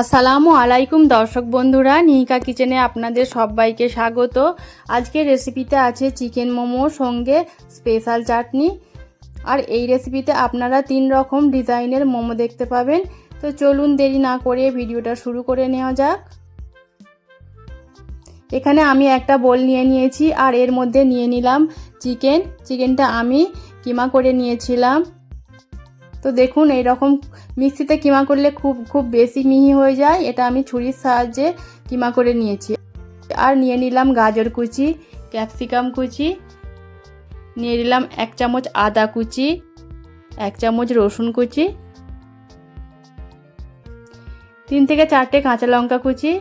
আসসালামু আলাইকুম দর্শক বন্ধুরা, নিহিকা কিচেনে আপনাদের সবাইকে স্বাগত। আজকের রেসিপিতে আছে চিকেন মোমো, সঙ্গে স্পেশাল চাটনি। আর এই রেসিপিতে আপনারা তিন রকম ডিজাইনের মোমো দেখতে পাবেন। তো চলুন দেরি না করে ভিডিওটা শুরু করে নেওয়া যাক। এখানে আমি একটা বোল নিয়ে নিয়েছি, আর এর মধ্যে নিয়ে নিলাম চিকেন। চিকেনটা আমি কিমা করে নিয়েছিলাম। তো দেখুন, এইরকম মিক্সিতে কিমা করলে খুব খুব বেশি মিহি হয়ে যায়। এটা আমি ছুরির সাহায্যে কিমা করে নিয়েছি। আর নিয়ে নিলাম গাজর কুচি, ক্যাপসিকাম কুচি, নিয়ে নিলাম এক চামচ আদা কুচি, এক চামচ রসুন কুচি, তিন থেকে চারটে কাঁচা লঙ্কা কুচি,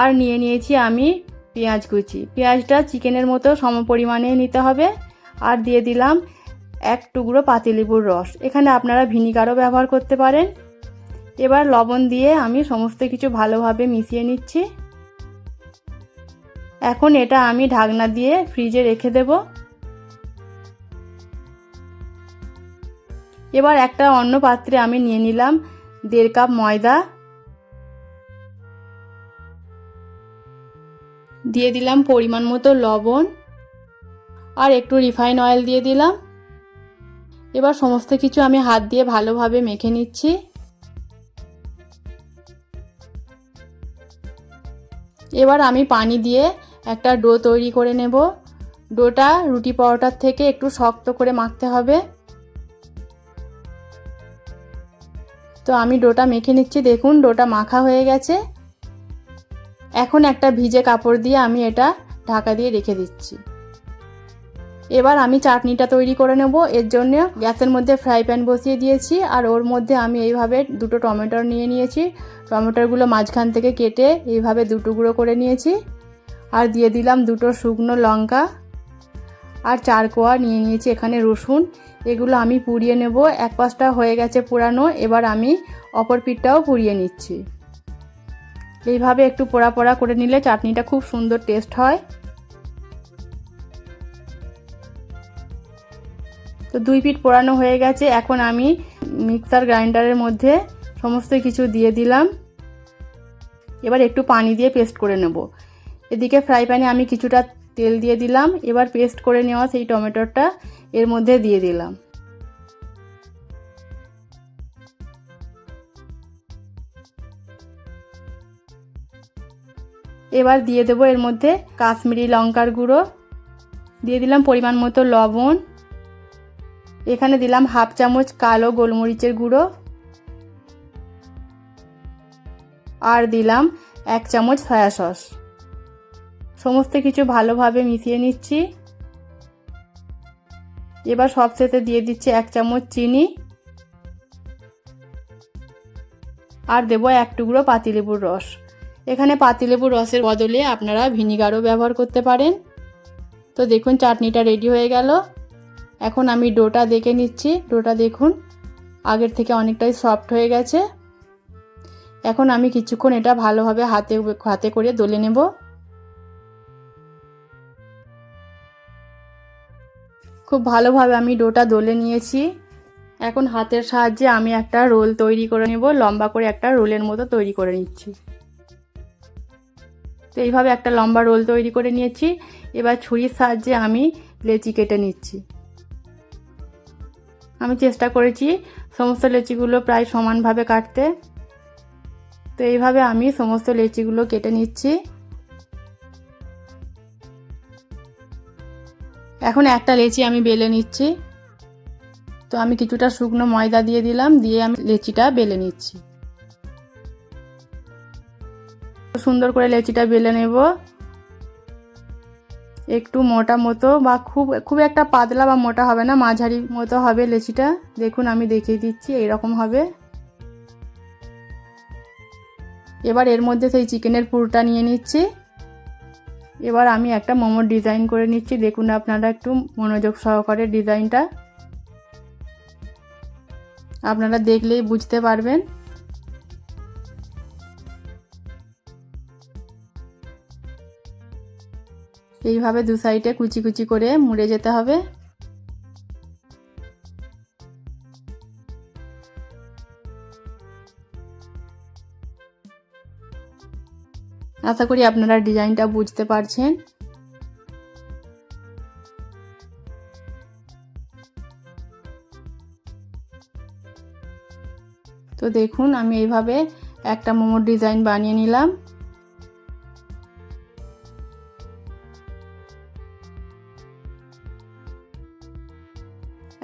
আর নিয়ে নিয়েছি আমি পেঁয়াজ কুচি। পেঁয়াজটা চিকেনের মতো সম পরিমাণে নিতে হবে। আর দিয়ে দিলাম এক টুকরো পাতিলেবুর রস। এখানে আপনারা ভিনিগারও ব্যবহার করতে পারেন। এবার লবণ দিয়ে আমি সমস্ত কিছু ভালোভাবে মিশিয়ে নিচ্ছি। এখন এটা আমি ঢাকনা দিয়ে ফ্রিজে রেখে দেব। এবার একটা অন্য পাত্রে আমি নিয়ে নিলাম দেড় কাপ ময়দা। দিয়ে দিলাম পরিমাণ মতো লবণ। আর একটু রিফাইন অয়েল দিয়ে দিলাম। এবার সমস্ত কিছু আমি হাত দিয়ে ভালোভাবে মেখে নিচ্ছি। এবার আমি পানি দিয়ে একটা ডো তৈরি করে নেব। ডোটা রুটি পরোটার থেকে একটু শক্ত করে মাখতে হবে। তো আমি ডোটা মেখে নিচ্ছি। দেখুন, ডোটা মাখা হয়ে গেছে। এখন একটা ভিজে কাপড় দিয়ে আমি এটা ঢাকা দিয়ে রেখে দিচ্ছি। এবার আমি চাটনিটা তৈরি করে নেব। এর জন্য গ্যাসের মধ্যে ফ্রাই প্যান বসিয়ে দিয়েছি আর ওর মধ্যে আমি এইভাবে দুটো টমেটোর নিয়ে নিয়েছি। টমেটোরগুলো মাঝখান থেকে কেটে এইভাবে দুটুকরো করে নিয়েছি। আর দিয়ে দিলাম দুটো শুকনো লঙ্কা আর চার কোয়া নিয়ে নিয়েছি এখানে রসুন। এগুলো আমি পুড়িয়ে নেব। এক পাশটা হয়ে গেছে পুরানো এবার আমি অপর পিঠটাও পুড়িয়ে নিচ্ছি। এইভাবে একটু পোড়া পোড়া করে নিলে চাটনিটা খুব সুন্দর টেস্ট হয়। তো দুই পিঠ পোড়ানো হয়ে গেছে। এখন আমি মিক্সার গ্রাইন্ডারের মধ্যে সমস্ত কিছু দিয়ে দিলাম। এবার একটু পানি দিয়ে পেস্ট করে নেব। এদিকে ফ্রাই প্যানে আমি কিছুটা তেল দিয়ে দিলাম। এবার পেস্ট করে নেওয়া সেই টমেটোটা এর মধ্যে দিয়ে দিলাম। এবার দিয়ে দেবো এর মধ্যে কাশ্মীরি লঙ্কার গুঁড়ো। দিয়ে দিলাম পরিমাণ মতো লবণ। এখানে দিলাম হাফ চামচ কালো গোলমরিচের গুঁড়ো। আর দিলাম এক চামচ সয়া সস। সমস্ত কিছু ভালোভাবে মিশিয়ে নিচ্ছি। এবার সব সবশেষে দিয়ে দিচ্ছি এক চামচ চিনি। আর দেবো এক টুকরো পাতিলেবুর রস। এখানে পাতিলেবুর রসের বদলে আপনারা ভিনিগারও ব্যবহার করতে পারেন। তো দেখুন, চাটনিটা রেডি হয়ে গেল। এখন আমি ডোটা দেখে নিচ্ছি। ডোটা দেখুন, আগের থেকে অনেকটাই সফট হয়ে গেছে। এখন আমি কিছুক্ষণ এটা ভালোভাবে হাতে হাতে করে দলে নেব। খুব ভালোভাবে আমি ডোটা দলে নিয়েছি। এখন হাতের সাহায্যে আমি একটা রোল তৈরি করে নেব, লম্বা করে একটা রোলের মতো তৈরি করে নিচ্ছি। তো এইভাবে একটা লম্বা রোল তৈরি করে নিয়েছি। এবার ছুরির সাহায্যে আমি লেচি কেটে নিচ্ছি। আমি চেষ্টা করেছি সমস্ত লেচিগুলো প্রায় সমানভাবে কাটতে। তো এইভাবে আমি সমস্ত লেচিগুলো কেটে নিচ্ছি। এখন একটা লেচি আমি বেলে নিচ্ছি। তো আমি কিছুটা শুকনো ময়দা দিয়ে দিলাম, দিয়ে আমি লেচিটা বেলে নিচ্ছি। সুন্দর করে লেচিটা বেলে নেব। একটু মোটা মতো বা খুব খুব একটা পাতলা বা মোটা হবে না, মাঝারি মতো হবে লেচিটা। দেখুন, আমি দেখিয়ে দিচ্ছি এইরকম হবে। এবার এর মধ্যে সেই চিকেনের পুরটা নিয়ে নিচ্ছি। এবার আমি একটা মোমোর ডিজাইন করে নিচ্ছি। দেখুন, আপনারা একটু মনোযোগ সহকারে ডিজাইনটা। আপনারা দেখলেই বুঝতে পারবেন। এইভাবে দু সাইডে কুচি কুচি করে মুড়ে যেতে হবে। আশা করি আপনারা ডিজাইনটা বুঝতে পারছেন। তো দেখুন, আমি এইভাবে একটা মোমোর ডিজাইন বানিয়ে নিলাম।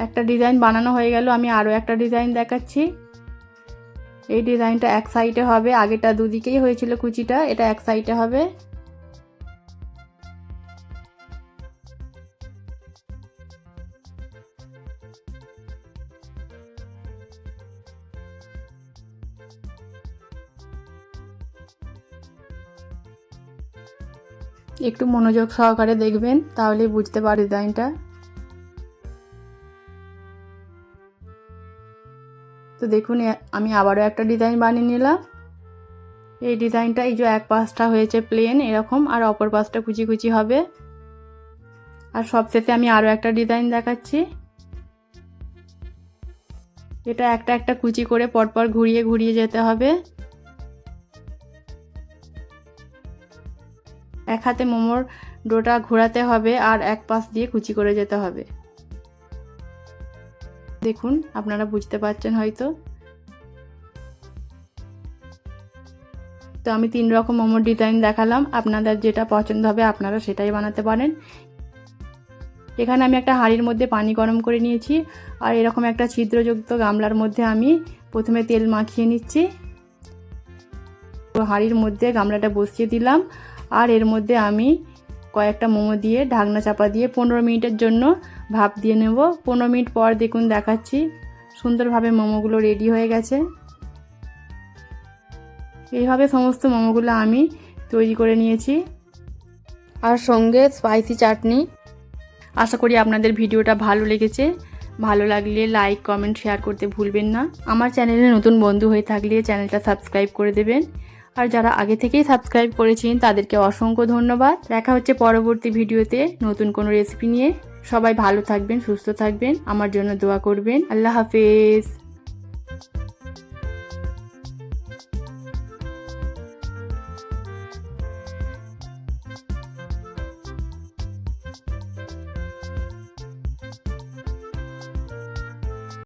একটা ডিজাইন বানানো হয়ে গেল, আমি আরও একটা ডিজাইন দেখাচ্ছি। এই ডিজাইনটা এক সাইডে হবে আগেটা দুদিকেই হয়েছিল কুচিটা, এটা এক সাইডে হবে। একটু মনোযোগ সহকারে দেখবেন তাহলে বুঝতে পারি ডিজাইনটা। তো দেখুন আমি আবারও একটা ডিজাইন বানিয়ে নিলাম। এই ডিজাইনটা এই যে এক পাশটা হয়েছে প্লেন এরকম, আর অপর পাশটা কুচি কুচি হবে। আর সবশেষে আমি আরও একটা ডিজাইন দেখাচ্ছি। এটা একটা একটা কুচি করে পরপর ঘুরিয়ে ঘুরিয়ে যেতে হবে। এক হাতে মোমোর ডোটা ঘোরাতে হবে আর এক পাশ দিয়ে কুচি করে যেতে হবে। দেখুন, আপনারা বুঝতে পারছেন হয়তো। তো আমি তিন রকম মোমোর ডিজাইন দেখালাম। আপনাদের যেটা পছন্দ হবে আপনারা সেটাই বানাতে পারেন। এখানে আমি একটা হাঁড়ির মধ্যে পানি গরম করে নিয়েছি। আর এরকম একটা ছিদ্রযুক্ত গামলার মধ্যে আমি প্রথমে তেল মাখিয়ে নিচ্ছি। তো হাঁড়ির মধ্যে গামলাটা বসিয়ে দিলাম। আর এর মধ্যে আমি কয়েকটা মোমো দিয়ে, ঢাকনা চাপা দিয়ে পনেরো মিনিটের জন্য ভাপ দিয়ে নেব। পনেরো মিনিট পর দেখুন দেখাচ্ছি, সুন্দরভাবে মোমোগুলো রেডি হয়ে গেছে। এইভাবে সমস্ত মোমোগুলো আমি তৈরি করে নিয়েছি। আর সঙ্গে স্পাইসি চাটনি। আশা করি আপনাদের ভিডিওটা ভালো লেগেছে। ভালো লাগলে লাইক কমেন্ট শেয়ার করতে ভুলবেন না। আমার চ্যানেলে নতুন বন্ধু হয়ে থাকলে চ্যানেলটা সাবস্ক্রাইব করে দেবেন। আর যারা আগে থেকেই সাবস্ক্রাইব করেছেন, তাদেরকে অসংখ্য ধন্যবাদ। দেখা হচ্ছে পরবর্তী ভিডিওতে নতুন কোনো রেসিপি নিয়ে। সবাই ভালো থাকবেন, সুস্থ থাকবেন। আমার জন্য দোয়া করবেন। আল্লাহ হাফেজ।